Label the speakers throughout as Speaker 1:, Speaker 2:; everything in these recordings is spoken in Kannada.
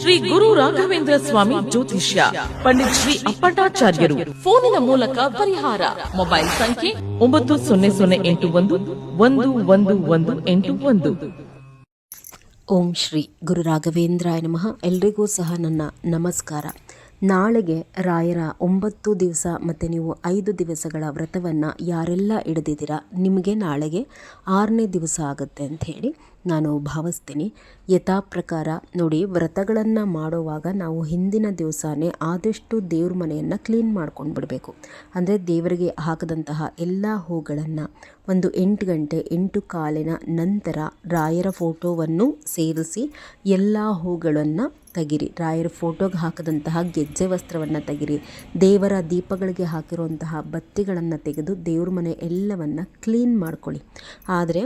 Speaker 1: ಶ್ರೀ ಗುರು ರಾಘವೇಂದ್ರ ಸ್ವಾಮಿ ಜ್ಯೋತಿಷ್ಯ ಪಂಡಿತ್ ಶ್ರೀ ಅಪ್ಪಟಾಚಾರ್ಯರು ಫೋನಿನ ಮೂಲಕ ಪರಿಹಾರ. ಮೊಬೈಲ್ ಸಂಖ್ಯೆ ಒಂಬತ್ತು ಸೊನ್ನೆ ಸೊನ್ನೆ ಎಂಟು ಒಂದು ಒಂದು ಒಂದು ಒಂದು ಎಂಟು ಒಂದು.
Speaker 2: ಓಂ ಶ್ರೀ ಗುರು ರಾಘವೇಂದ್ರಾಯ ನಮಃ. ಎಲ್ರಿಗೂ ಸಹ ನನ್ನ ನಮಸ್ಕಾರ. ನಾಳೆಗೆ ರಾಯರ ಒಂಬತ್ತು ದಿವಸ ಮತ್ತು ನೀವು ಐದು ದಿವಸಗಳ ವ್ರತವನ್ನು ಯಾರೆಲ್ಲ ಹಿಡಿದಿದ್ದೀರಾ ನಿಮಗೆ ನಾಳೆಗೆ ಆರನೇ ದಿವಸ ಆಗುತ್ತೆ ಅಂತ ಹೇಳಿ ನಾನು ಭಾವಿಸ್ತೀನಿ. ಯಥಾ ಪ್ರಕಾರ ನೋಡಿ, ವ್ರತಗಳನ್ನು ಮಾಡುವಾಗ ನಾವು ಹಿಂದಿನ ದಿವಸನೇ ಆದಷ್ಟು ದೇವ್ರ ಮನೆಯನ್ನು ಕ್ಲೀನ್ ಮಾಡ್ಕೊಂಡು ಬಿಡಬೇಕು. ಅಂದರೆ ದೇವರಿಗೆ ಹಾಕದಂತಹ ಎಲ್ಲ ಹೂಗಳನ್ನು ಒಂದು ಎಂಟು ಗಂಟೆ, ಎಂಟು ಕಾಲಿನ ನಂತರ ರಾಯರ ಫೋಟೋವನ್ನು ಸೇರಿಸಿ ಎಲ್ಲ ಹೂಗಳನ್ನು ತೆಗಿರಿ. ರಾಯರ ಫೋಟೋಗೆ ಹಾಕದಂತಹ ಗೆಜ್ಜೆ ವಸ್ತ್ರವನ್ನು ತೆಗಿರಿ. ದೇವರ ದೀಪಗಳಿಗೆ ಹಾಕಿರುವಂತಹ ಬತ್ತಿಗಳನ್ನು ತೆಗೆದು ದೇವ್ರ ಮನೆ ಎಲ್ಲವನ್ನು ಕ್ಲೀನ್ ಮಾಡ್ಕೊಳ್ಳಿ. ಆದರೆ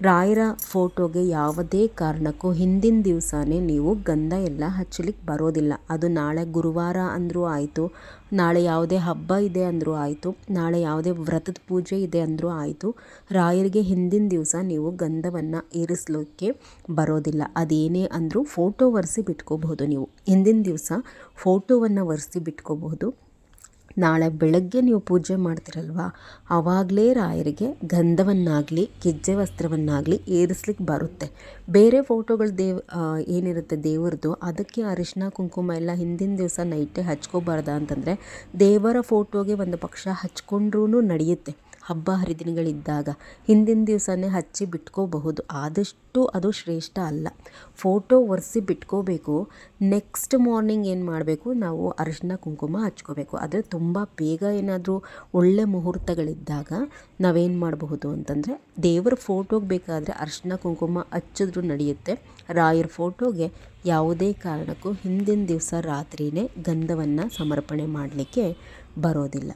Speaker 2: ರಾಯರ ಫೋಟೋಗೆ ಯಾವುದೇ ಕಾರಣಕ್ಕೂ ಹಿಂದಿನ ದಿವಸನೇ ನೀವು ಗಂಧ ಎಲ್ಲ ಹಚ್ಚಲಿಕ್ಕೆ ಬರೋದಿಲ್ಲ. ಅದು ನಾಳೆ ಗುರುವಾರ ಅಂದರೂ ಆಯಿತು, ನಾಳೆ ಯಾವುದೇ ಹಬ್ಬ ಇದೆ ಅಂದರೂ ಆಯಿತು, ನಾಳೆ ಯಾವುದೇ ವ್ರತದ ಪೂಜೆ ಇದೆ ಅಂದರೂ ಆಯಿತು, ರಾಯರಿಗೆ ಹಿಂದಿನ ದಿವಸ ನೀವು ಗಂಧವನ್ನು ಏರಿಸಲಿಕ್ಕೆ ಬರೋದಿಲ್ಲ. ಅದೇನೇ ಅಂದರೂ ಫೋಟೋ ಒರೆಸಿ ಬಿಟ್ಕೋಬಹುದು ನೀವು. ಹಿಂದಿನ ದಿವಸ ಫೋಟೋವನ್ನು ಒರೆಸಿ ಬಿಟ್ಕೋಬಹುದು. ನಾಳೆ ಬೆಳಗ್ಗೆ ನೀವು ಪೂಜೆ ಮಾಡ್ತಿರಲ್ವ? ಆವಾಗಲೇ ರಾಯರಿಗೆ ಗಂಧವನ್ನಾಗಲಿ ಗೆಜ್ಜೆ ವಸ್ತ್ರವನ್ನಾಗಲಿ ಏರಿಸ್ಲಿಕ್ಕೆ ಬರುತ್ತೆ. ಬೇರೆ ಫೋಟೋಗಳು ದೇವ್ ಏನಿರುತ್ತೆ ದೇವರದು ಅದಕ್ಕೆ ಅರಿಶಿನ ಕುಂಕುಮ ಎಲ್ಲ ಹಿಂದಿನ ದಿವಸ ನೈಟೇ ಹಚ್ಕೋಬಾರ್ದ ಅಂತಂದರೆ ದೇವರ ಫೋಟೋಗೆ ಒಂದು ಪಕ್ಷ ಹಚ್ಕೊಂಡ್ರೂ ನಡೆಯುತ್ತೆ. ಹಬ್ಬ ಹರಿದಿನಗಳಿದ್ದಾಗ ಹಿಂದಿನ ದಿವಸನೇ ಹಚ್ಚಿ ಬಿಟ್ಕೋಬಹುದು. ಆದಷ್ಟು ಅದು ಶ್ರೇಷ್ಠ ಅಲ್ಲ. ಫೋಟೋ ಒರೆಸಿ ಬಿಟ್ಕೋಬೇಕು. ನೆಕ್ಸ್ಟ್ ಮಾರ್ನಿಂಗ್ ಏನು ಮಾಡಬೇಕು? ನಾವು ಅರಿಶಿನ ಕುಂಕುಮ ಹಚ್ಕೋಬೇಕು. ಆದರೆ ತುಂಬ ಬೇಗ ಏನಾದರೂ ಒಳ್ಳೆ ಮುಹೂರ್ತಗಳಿದ್ದಾಗ ನಾವೇನು ಮಾಡಬಹುದು ಅಂತಂದರೆ ದೇವರ ಫೋಟೋಗೆ ಬೇಕಾದರೆ ಅರಿಶಿನ ಕುಂಕುಮ ಹಚ್ಚಿದ್ರೂ ನಡೆಯುತ್ತೆ. ರಾಯರ ಫೋಟೋಗೆ ಯಾವುದೇ ಕಾರಣಕ್ಕೂ ಹಿಂದಿನ ದಿವಸ ರಾತ್ರಿಯೇ ಗಂಧವನ್ನು ಸಮರ್ಪಣೆ ಮಾಡಲಿಕ್ಕೆ ಬರೋದಿಲ್ಲ.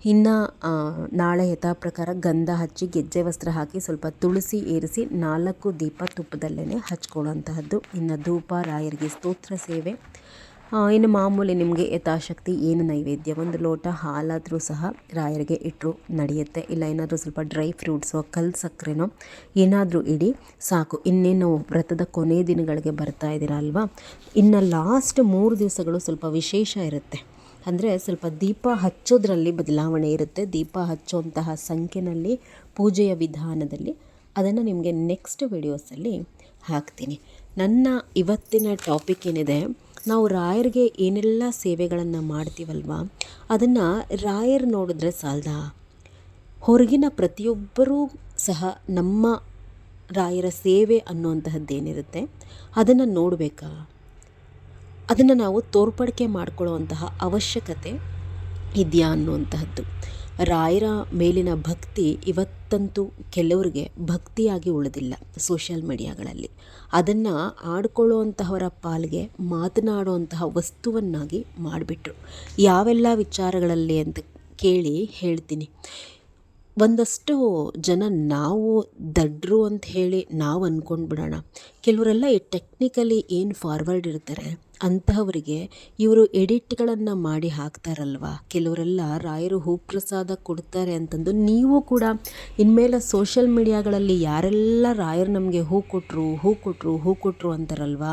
Speaker 2: ಇನ್ನು ನಾಳೆ ಯಥಾ ಪ್ರಕಾರ ಗಂಧ ಹಚ್ಚಿ ಗೆಜ್ಜೆ ವಸ್ತ್ರ ಹಾಕಿ ಸ್ವಲ್ಪ ತುಳಸಿ ಏರಿಸಿ ನಾಲ್ಕು ದೀಪ ತುಪ್ಪದಲ್ಲೇ ಹಚ್ಕೊಳ್ಳೋಂತಹದ್ದು ಇನ್ನು ಧೂಪ, ರಾಯರಿಗೆ ಸ್ತೋತ್ರ ಸೇವೆ. ಇನ್ನು ಮಾಮೂಲಿ ನಿಮಗೆ ಯಥಾಶಕ್ತಿ ಏನು ನೈವೇದ್ಯ? ಒಂದು ಲೋಟ ಹಾಲಾದರೂ ಸಹ ರಾಯರಿಗೆ ಇಟ್ಟರು ನಡೆಯುತ್ತೆ. ಇಲ್ಲ, ಏನಾದರೂ ಸ್ವಲ್ಪ ಡ್ರೈ ಫ್ರೂಟ್ಸೋ, ಕಲ್ಲು ಸಕ್ಕರೆನೋ ಏನಾದರೂ ಇಡಿ ಸಾಕು. ಇನ್ನೇನು ವ್ರತದ ಕೊನೆ ದಿನಗಳಿಗೆ ಬರ್ತಾ ಇದ್ದೀರಾ ಅಲ್ವಾ? ಇನ್ನು ಲಾಸ್ಟ್ ಮೂರು ದಿವಸಗಳು ಸ್ವಲ್ಪ ವಿಶೇಷ ಇರುತ್ತೆ. ಅಂದರೆ ಸ್ವಲ್ಪ ದೀಪ ಹಚ್ಚೋದ್ರಲ್ಲಿ ಬದಲಾವಣೆ ಇರುತ್ತೆ. ದೀಪ ಹಚ್ಚುವಂತಹ ಸಂಖ್ಯೆನಲ್ಲಿ, ಪೂಜೆಯ ವಿಧಾನದಲ್ಲಿ ಅದನ್ನು ನಿಮಗೆ ನೆಕ್ಸ್ಟ್ ವಿಡಿಯೋಸಲ್ಲಿ ಹಾಕ್ತೀನಿ. ನನ್ನ ಇವತ್ತಿನ ಟಾಪಿಕ್ ಏನಿದೆ, ನಾವು ರಾಯರಿಗೆ ಏನೆಲ್ಲ ಸೇವೆಗಳನ್ನು ಮಾಡ್ತೀವಲ್ವ, ಅದನ್ನು ರಾಯರು ನೋಡಿದ್ರೆ ಸಾಲದ? ಹೊರಗಿನ ಪ್ರತಿಯೊಬ್ಬರೂ ಸಹ ನಮ್ಮ ರಾಯರ ಸೇವೆ ಅನ್ನುವಂತಹದ್ದೇನಿರುತ್ತೆ, ಅದನ್ನು ನೋಡಬೇಕಾ? ಅದನ್ನು ನಾವು ತೋರ್ಪಡಿಕೆ ಮಾಡಿಕೊಳ್ಳುವಂತಹ ಅವಶ್ಯಕತೆ ಇದೆಯಾ ಅನ್ನುವಂತಹದ್ದು. ರಾಯರ ಮೇಲಿನ ಭಕ್ತಿ ಇವತ್ತಂತೂ ಕೆಲವರಿಗೆ ಭಕ್ತಿಯಾಗಿ ಉಳಿದಿಲ್ಲ ಸೋಷಿಯಲ್ ಮೀಡಿಯಾಗಳಲ್ಲಿ. ಅದನ್ನು ಆಡ್ಕೊಳ್ಳುವಂತಹವರ ಪಾಲಿಗೆ ಮಾತನಾಡುವಂತಹ ವಸ್ತುವನ್ನಾಗಿ ಮಾಡಿಬಿಟ್ರು. ಯಾವೆಲ್ಲ ವಿಚಾರಗಳಲ್ಲಿ ಅಂತ ಕೇಳಿ ಹೇಳ್ತೀನಿ. ಒಂದಷ್ಟು ಜನ ನಾವು ದಡ್ರು ಅಂತ ಹೇಳಿ ನಾವು ಅಂದ್ಕೊಂಡು ಬಿಡೋಣ ಕೆಲವರೆಲ್ಲ ಟೆಕ್ನಿಕಲಿ ಏನು ಫಾರ್ವರ್ಡ್ ಇರ್ತಾರೆ? ಅಂತಹವರಿಗೆ ಇವರು ಎಡಿಟ್ಗಳನ್ನು ಮಾಡಿ ಹಾಕ್ತಾರಲ್ವಾ? ಕೆಲವರೆಲ್ಲ ರಾಯರು ಹೂಪ್ರಸಾದ ಕೊಡ್ತಾರೆ ಅಂತಂದು ನೀವು ಕೂಡ ಇನ್ಮೇಲೆ ಸೋಷಲ್ ಮೀಡಿಯಾಗಳಲ್ಲಿ ಯಾರೆಲ್ಲ ರಾಯರು ನಮಗೆ ಹೂ ಕೊಟ್ಟರು ಹೂ ಕೊಟ್ಟರು ಹೂ ಕೊಟ್ಟರು ಅಂತಾರಲ್ವ?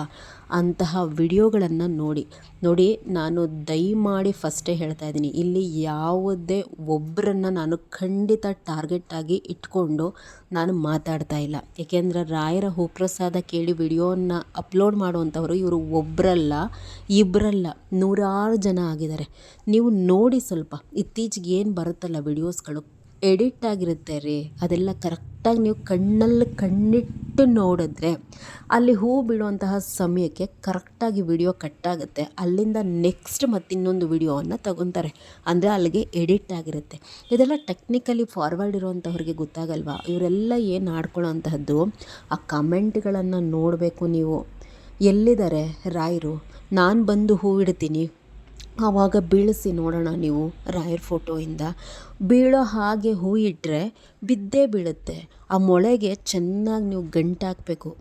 Speaker 2: ಅಂತಹ ವಿಡಿಯೋಗಳನ್ನು ನೋಡಿ ನೋಡಿ ನಾನು ದಯಮಾಡಿ ಫಸ್ಟೇ ಹೇಳ್ತಾ ಇದ್ದೀನಿ. ಇಲ್ಲಿ ಯಾವುದೇ ಒಬ್ಬರನ್ನ ನಾನು ಖಂಡಿತ ಟಾರ್ಗೆಟ್ ಆಗಿ ಇಟ್ಕೊಂಡು ನಾನು ಮಾತಾಡ್ತಾ ಇಲ್ಲ. ಏಕೆಂದರೆ ರಾಯರ ಹೂಪ್ರಸಾದ ಕೇಳಿ ವಿಡಿಯೋನ ಅಪ್ಲೋಡ್ ಮಾಡುವಂಥವರು ಇವರು ಒಬ್ಬರಲ್ಲ ಇಬ್ಬರಲ್ಲ ನೂರಾರು ಜನ ಆಗಿದ್ದಾರೆ. ನೀವು ನೋಡಿ ಸ್ವಲ್ಪ, ಇತ್ತೀಚೆಗೆ ಏನು ಬರುತ್ತಲ್ಲ ವಿಡಿಯೋಸ್ಗಳು ಎಡಿಟ್ ಆಗಿರುತ್ತೆ ರೀ. ಅದೆಲ್ಲ ಕರೆಕ್ಟಾಗಿ ನೀವು ಕಣ್ಣಲ್ಲಿ ಕಣ್ಣಿಟ್ಟು ನೋಡಿದ್ರೆ ಅಲ್ಲಿ ಹೂ ಬಿಡುವಂತಹ ಸಮಯಕ್ಕೆ ಕರೆಕ್ಟಾಗಿ ವಿಡಿಯೋ ಕಟ್ಟಾಗುತ್ತೆ. ಅಲ್ಲಿಂದ ನೆಕ್ಸ್ಟ್ ಮತ್ತಿನ್ನೊಂದು ವಿಡಿಯೋವನ್ನು ತಗೊತಾರೆ. ಅಂದರೆ ಅಲ್ಲಿಗೆ ಎಡಿಟ್ ಆಗಿರುತ್ತೆ. ಇದೆಲ್ಲ ಟೆಕ್ನಿಕಲಿ ಫಾರ್ವರ್ಡ್ ಇರುವಂಥವ್ರಿಗೆ ಗೊತ್ತಾಗಲ್ವಾ? ಇವರೆಲ್ಲ ಏನು ಆಡ್ಕೊಳ್ಳೋ ಅಂತಹದ್ದು ಆ ಕಮೆಂಟ್ಗಳನ್ನು ನೋಡಬೇಕು ನೀವು. ಎಲ್ಲಿದ್ದಾರೆ ರಾಯರು? ನಾನು ಬಂದು ಹೂವಿಡ್ತೀನಿ ಆವಾಗ ಬೀಳಿಸಿ ನೋಡೋಣ ನೀವು ರಾಯರ್ ಫೋಟೋಯಿಂದ. ಬೀಳೋ ಹಾಗೆ ಹೂ ಇಟ್ಟರೆ ಬಿದ್ದೇ ಬೀಳುತ್ತೆ. ಆ ಮೊಳೆಗೆ ಚೆನ್ನಾಗಿ ನೀವು ಗಂಟಾಕಬೇಕು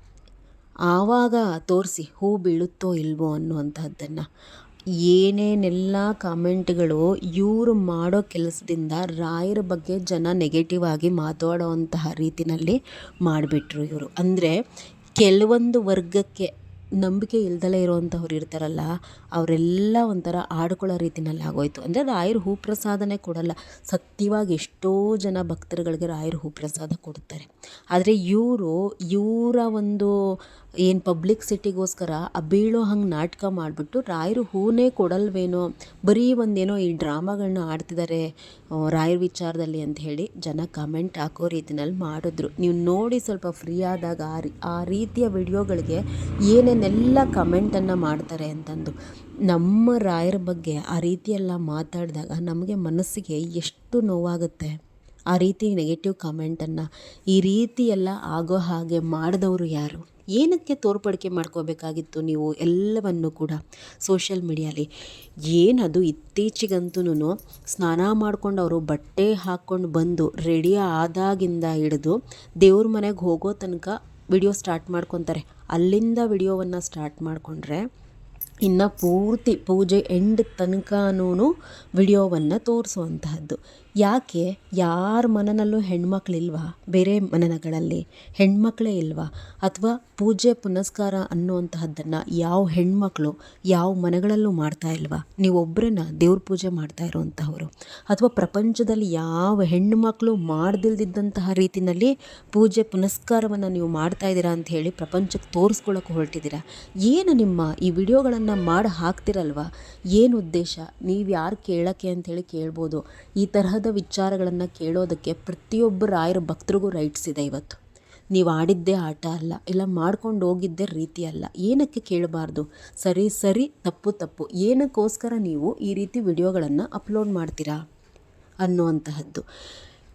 Speaker 2: ಆವಾಗ ತೋರಿಸಿ ಹೂ ಬೀಳುತ್ತೋ ಇಲ್ವೋ ಅನ್ನುವಂಥದ್ದನ್ನು ಏನೇನೆಲ್ಲ ಕಾಮೆಂಟ್ಗಳು ಇವರು ಮಾಡೋ ಕೆಲಸದಿಂದ ರಾಯರ ಬಗ್ಗೆ ಜನ ನೆಗೆಟಿವ್ ಆಗಿ ಮಾತಾಡೋವಂತಹ ರೀತಿಯಲ್ಲಿ ಮಾಡಿಬಿಟ್ರು ಇವರು. ಅಂದರೆ ಕೆಲವೊಂದು ವರ್ಗಕ್ಕೆ ನಂಬಿಕೆ ಇಲ್ದಲೇ ಇರುವಂಥವ್ರು ಇರ್ತಾರಲ್ಲ, ಅವರೆಲ್ಲ ಒಂಥರ ಆಡ್ಕೊಳ್ಳೋ ರೀತಿನಲ್ಲಿ ಆಗೋಯ್ತು. ಅಂದರೆ ರಾಯರ ಹೂಪ್ರಸಾದನೇ ಕೊಡಲ್ಲ. ಸತ್ಯವಾಗಿ ಎಷ್ಟೋ ಜನ ಭಕ್ತರುಗಳಿಗೆ ರಾಯರ ಹೂಪ್ರಸಾದ ಕೊಡ್ತಾರೆ ಆದರೆ ಇವರು, ಇವರ ಒಂದು ಏನು ಪಬ್ಲಿಕ್ಸಿಟಿಗೋಸ್ಕರ ಆ ಬೀಳೋ ಹಂಗೆ ನಾಟಕ ಮಾಡಿಬಿಟ್ಟು ರಾಯರು ಹೂನೇ ಕೊಡಲ್ವೇನೋ, ಬರೀ ಒಂದೇನೋ ಈ ಡ್ರಾಮಾಗಳನ್ನ ಆಡ್ತಿದ್ದಾರೆ ರಾಯರ ವಿಚಾರದಲ್ಲಿ ಅಂತ ಹೇಳಿ ಜನ ಕಮೆಂಟ್ ಹಾಕೋ ರೀತಿನಲ್ಲಿ ಮಾಡಿದ್ರು. ನೀವು ನೋಡಿ ಸ್ವಲ್ಪ ಫ್ರೀ ಆದಾಗ ಆ ರೀತಿಯ ವಿಡಿಯೋಗಳಿಗೆ ಏನೇನೆಲ್ಲ ಕಮೆಂಟನ್ನು ಮಾಡ್ತಾರೆ ಅಂತಂದು ನಮ್ಮ ರಾಯರ ಬಗ್ಗೆ ಆ ರೀತಿಯೆಲ್ಲ ಮಾತಾಡಿದಾಗ ನಮಗೆ ಮನಸ್ಸಿಗೆ ಎಷ್ಟು ನೋವಾಗುತ್ತೆ. ಆ ರೀತಿ ನೆಗೆಟಿವ್ ಕಮೆಂಟನ್ನು ಈ ರೀತಿಯೆಲ್ಲ ಆಗೋ ಹಾಗೆ ಮಾಡಿದವರು ಯಾರು? ಏನಕ್ಕೆ ತೋರ್ಪಡಿಕೆ ಮಾಡ್ಕೋಬೇಕಾಗಿತ್ತು ನೀವು ಎಲ್ಲವನ್ನು ಕೂಡ ಸೋಷಿಯಲ್ ಮೀಡಿಯಾಲಿ ಏನದು ಇತ್ತೀಚೆಗಂತೂ ಸ್ನಾನ ಮಾಡ್ಕೊಂಡು ಅವರು ಬಟ್ಟೆ ಹಾಕ್ಕೊಂಡು ಬಂದು ರೆಡಿ ಆದಾಗಿಂದ ಹಿಡಿದು ದೇವ್ರ ಮನೆಗೆ ಹೋಗೋ ತನಕ ವಿಡಿಯೋ ಸ್ಟಾರ್ಟ್ ಮಾಡ್ಕೊತಾರೆ. ಅಲ್ಲಿಂದ ವಿಡಿಯೋವನ್ನು ಸ್ಟಾರ್ಟ್ ಮಾಡಿಕೊಂಡ್ರೆ ಇನ್ನು ಪೂರ್ತಿ ಪೂಜೆ ಎಂಡ್ ತನಕನೂ ವಿಡಿಯೋವನ್ನು ತೋರಿಸುವಂತಹದ್ದು. ಯಾಕೆ ಯಾರ ಮನನಲ್ಲೂ ಹೆಣ್ಮಕ್ಳಿಲ್ವಾ? ಬೇರೆ ಮನನಗಳಲ್ಲಿ ಹೆಣ್ಮಕ್ಳೇ ಇಲ್ವಾ? ಅಥವಾ ಪೂಜೆ ಪುನಸ್ಕಾರ ಅನ್ನುವಂತಹದ್ದನ್ನು ಯಾವ ಹೆಣ್ಮಕ್ಳು ಯಾವ ಮನೆಗಳಲ್ಲೂ ಮಾಡ್ತಾ ಇಲ್ವಾ? ನೀವೊಬ್ಬರನ್ನ ದೇವ್ರ ಪೂಜೆ ಮಾಡ್ತಾ ಇರುವಂತಹವರು. ಅಥವಾ ಪ್ರಪಂಚದಲ್ಲಿ ಯಾವ ಹೆಣ್ಣುಮಕ್ಕಳು ಮಾಡ್ದಿಲ್ದಿದ್ದಂತಹ ರೀತಿಯಲ್ಲಿ ಪೂಜೆ ಪುನಸ್ಕಾರವನ್ನು ನೀವು ಮಾಡ್ತಾ ಇದ್ದೀರಾ ಅಂತ ಹೇಳಿ ಪ್ರಪಂಚಕ್ಕೆ ತೋರಿಸ್ಕೊಳ್ಳೋಕೆ ಹೊರಟಿದ್ದೀರಾ? ಏನು ನಿಮ್ಮ ಈ ವಿಡಿಯೋಗಳನ್ನು ಮಾಡಿ ಹಾಕ್ತಿರಲ್ವಾ? ಏನು ಉದ್ದೇಶ? ನೀವು ಯಾರು ಕೇಳೋಕ್ಕೆ ಅಂಥೇಳಿ ಕೇಳ್ಬೋದು. ಈ ತರಹದ ವಿಚಾರಗಳನ್ನು ಕೇಳೋದಕ್ಕೆ ಪ್ರತಿಯೊಬ್ಬ ರಾಯರ ಭಕ್ತರಿಗೂ ರೈಟ್ಸ್ ಇದೆ ಇವತ್ತು. ನೀವು ಆಡಿದ್ದೇ ಆಟ ಅಲ್ಲ, ಇಲ್ಲ ಮಾಡ್ಕೊಂಡು ಹೋಗಿದ್ದೇ ರೀತಿ ಅಲ್ಲ, ಏನಕ್ಕೆ ಕೇಳಬಾರ್ದು? ಸರಿ ಸರಿ, ತಪ್ಪು ತಪ್ಪು. ಏನಕ್ಕೋಸ್ಕರ ನೀವು ಈ ರೀತಿ ವಿಡಿಯೋಗಳನ್ನು ಅಪ್ಲೋಡ್ ಮಾಡ್ತೀರಾ? ಅನ್ನುವಂತಹದ್ದು.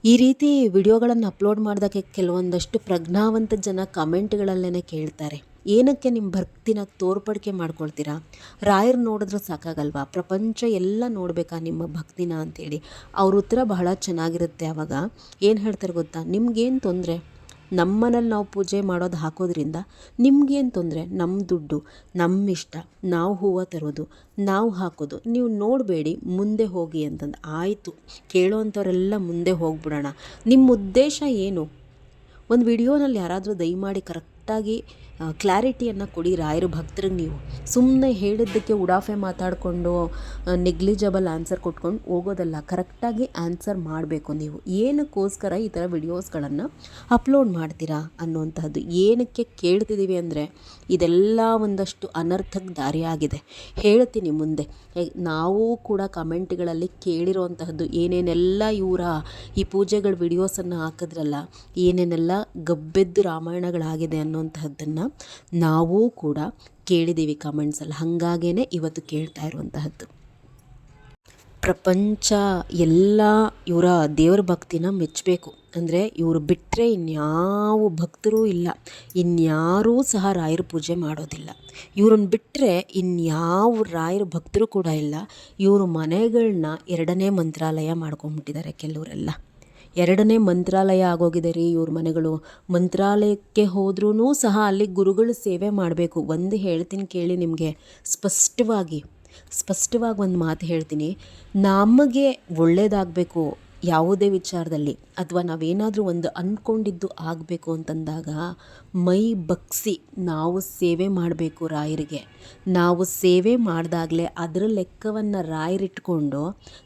Speaker 2: ಈ ರೀತಿ ವಿಡಿಯೋಗಳನ್ನು ಅಪ್ಲೋಡ್ ಮಾಡೋದಕ್ಕೆ ಕೆಲವೊಂದಷ್ಟು ಪ್ರಜ್ಞಾವಂತ ಜನ ಕಮೆಂಟ್ಗಳಲ್ಲೇ ಕೇಳ್ತಾರೆ. ಏನಕ್ಕೆ ನಿಮ್ಮ ಭಕ್ತಿನ ತೋರ್ಪಡಿಕೆ ಮಾಡ್ಕೊಳ್ತೀರಾ? ರಾಯರು ನೋಡಿದ್ರೆ ಸಾಕಾಗಲ್ವಾ? ಪ್ರಪಂಚ ಎಲ್ಲ ನೋಡಬೇಕಾ ನಿಮ್ಮ ಭಕ್ತಿನ ಅಂತೇಳಿ ಅವ್ರ ಉತ್ತರ ಬಹಳ ಚೆನ್ನಾಗಿರುತ್ತೆ ಆವಾಗ ಏನು ಹೇಳ್ತಾರೆ ಗೊತ್ತಾ? ನಿಮ್ಗೇನು ತೊಂದರೆ? ನಮ್ಮನಲ್ಲಿ ನಾವು ಪೂಜೆ ಮಾಡೋದು ಹಾಕೋದ್ರಿಂದ ನಿಮ್ಗೇನು ತೊಂದರೆ? ನಮ್ಮ ದುಡ್ಡು ನಮ್ಮ ಇಷ್ಟ. ನಾವು ಹೂವು ತರೋದು, ನಾವು ಹಾಕೋದು. ನೀವು ನೋಡಬೇಡಿ, ಮುಂದೆ ಹೋಗಿ ಅಂತಂದು. ಆಯಿತು ಕೇಳೋವಂಥವರೆಲ್ಲ ಮುಂದೆ ಹೋಗ್ಬಿಡೋಣ. ನಿಮ್ಮ ಉದ್ದೇಶ ಏನು? ಒಂದು ವಿಡಿಯೋನಲ್ಲಿ ಯಾರಾದರೂ ದಯಮಾಡಿ ಕರೆಕ್ಟಾಗಿ ಕ್ಲಾರಿಟಿಯನ್ನು ಕೊಡಿ ರಾಯರ ಭಕ್ತರಿಗೆ ನೀವು. ಸುಮ್ಮನೆ ಹೇಳಿದ್ದಕ್ಕೆ ಉಡಾಫೆ ಮಾತಾಡಿಕೊಂಡು ನೆಗ್ಲಿಜಬಲ್ ಆನ್ಸರ್ ಕೊಟ್ಕೊಂಡು ಹೋಗೋದಲ್ಲ. ಕರೆಕ್ಟಾಗಿ ಆನ್ಸರ್ ಮಾಡಬೇಕು ನೀವು. ಏನಕ್ಕೋಸ್ಕರ ಈ ಥರ ವಿಡಿಯೋಸ್ಗಳನ್ನು ಅಪ್ಲೋಡ್ ಮಾಡ್ತೀರಾ ಅನ್ನುವಂತಹದ್ದು. ಏನಕ್ಕೆ ಕೇಳ್ತಿದ್ದೀವಿ ಅಂದರೆ, ಇದೆಲ್ಲ ಒಂದಷ್ಟು ಅನರ್ಥಕ್ಕೆ ದಾರಿಯಾಗಿದೆ. ಹೇಳ್ತೀನಿ ಮುಂದೆ. ನಾವು ಕೂಡ ಕಮೆಂಟ್ಗಳಲ್ಲಿ ಕೇಳಿರುವಂತಹದ್ದು, ಏನೇನೆಲ್ಲ ಇವರ ಈ ಪೂಜೆಗಳ ವಿಡಿಯೋಸನ್ನು ಹಾಕಿದ್ರಲ್ಲ, ಏನೇನೆಲ್ಲ ಗಬ್ಬೆದ್ದು ರಾಮಾಯಣಗಳಾಗಿದೆ ಅನ್ನುವಂತಹದ್ದನ್ನು ನಾವೂ ಕೂಡ ಕೇಳಿದ್ದೀವಿ ಕಮೆಂಟ್ಸಲ್ಲಿ ಹಾಗಾಗೇ ಇವತ್ತು ಕೇಳ್ತಾ ಇರುವಂತಹದ್ದು. ಪ್ರಪಂಚ ಎಲ್ಲ ಇವರ ದೇವರ ಭಕ್ತಿನ ಮೆಚ್ಚಬೇಕು. ಅಂದರೆ ಇವರು ಬಿಟ್ಟರೆ ಇನ್ಯಾವ ಭಕ್ತರೂ ಇಲ್ಲ. ಇನ್ಯಾರೂ ಸಹ ರಾಯರ ಪೂಜೆ ಮಾಡೋದಿಲ್ಲ. ಇವ್ರನ್ನ ಬಿಟ್ಟರೆ ಇನ್ಯಾವ ರಾಯರ ಭಕ್ತರು ಕೂಡ ಇಲ್ಲ. ಇವರು ಮನೆಗಳನ್ನ ಎರಡನೇ ಮಂತ್ರಾಲಯ ಮಾಡ್ಕೊಂಬಿಟ್ಟಿದ್ದಾರೆ ಕೆಲವರೆಲ್ಲ. ಎರಡನೇ ಮಂತ್ರಾಲಯ ಆಗೋಗಿದೆ ರೀ ಇವ್ರ ಮನೆಗಳು. ಮಂತ್ರಾಲಯಕ್ಕೆ ಹೋದ್ರೂ ಸಹ ಅಲ್ಲಿ ಗುರುಗಳು ಸೇವೆ ಮಾಡಬೇಕು. ಒಂದು ಹೇಳ್ತೀನಿ ಕೇಳಿ ನಿಮಗೆ. ಸ್ಪಷ್ಟವಾಗಿ ಸ್ಪಷ್ಟವಾಗಿ ಒಂದು ಮಾತು ಹೇಳ್ತೀನಿ. ನಮಗೆ ಒಳ್ಳೆಯದಾಗಬೇಕು ಯಾವುದೇ ವಿಚಾರದಲ್ಲಿ. ಅಥವಾ ನಾವೇನಾದರೂ ಒಂದು ಅಂದ್ಕೊಂಡಿದ್ದು ಆಗಬೇಕು ಅಂತಂದಾಗ ಮೈ ಬಗ್ಸಿ ನಾವು ಸೇವೆ ಮಾಡಬೇಕು ರಾಯರಿಗೆ. ನಾವು ಸೇವೆ ಮಾಡಿದಾಗಲೇ ಅದರ ಲೆಕ್ಕವನ್ನು ರಾಯರಿಟ್ಕೊಂಡು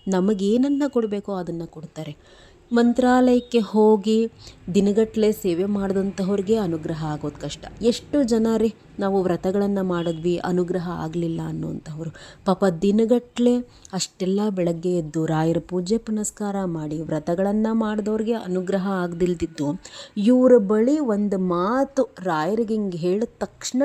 Speaker 2: ನಮಗೇನನ್ನು ಕೊಡಬೇಕೋ ಅದನ್ನು ಕೊಡ್ತಾರೆ. ಮಂತ್ರಾಲಯಕ್ಕೆ ಹೋಗಿ ದಿನಗಟ್ಟಲೆ ಸೇವೆ ಮಾಡಿದಂಥವ್ರಿಗೆ ಅನುಗ್ರಹ ಆಗೋದು ಕಷ್ಟ. ಎಷ್ಟು ಜನ ರೀ ನಾವು ವ್ರತಗಳನ್ನು ಮಾಡಿದ್ವಿ, ಅನುಗ್ರಹ ಆಗಲಿಲ್ಲ ಅನ್ನುವಂಥವ್ರು ಪಾಪ ದಿನಗಟ್ಟಲೆ ಅಷ್ಟೆಲ್ಲ ಬೆಳಗ್ಗೆ ಎದ್ದು ರಾಯರ ಪೂಜೆ ಪುನಸ್ಕಾರ ಮಾಡಿ ವ್ರತಗಳನ್ನು ಮಾಡಿದವ್ರಿಗೆ ಅನುಗ್ರಹ ಆಗದಿಲ್ದಿದ್ದು ಇವರ ಬಳಿ ಒಂದು ಮಾತು ರಾಯರಿಗೆ ಹಿಂಗೆ ಹೇಳಿದ ತಕ್ಷಣ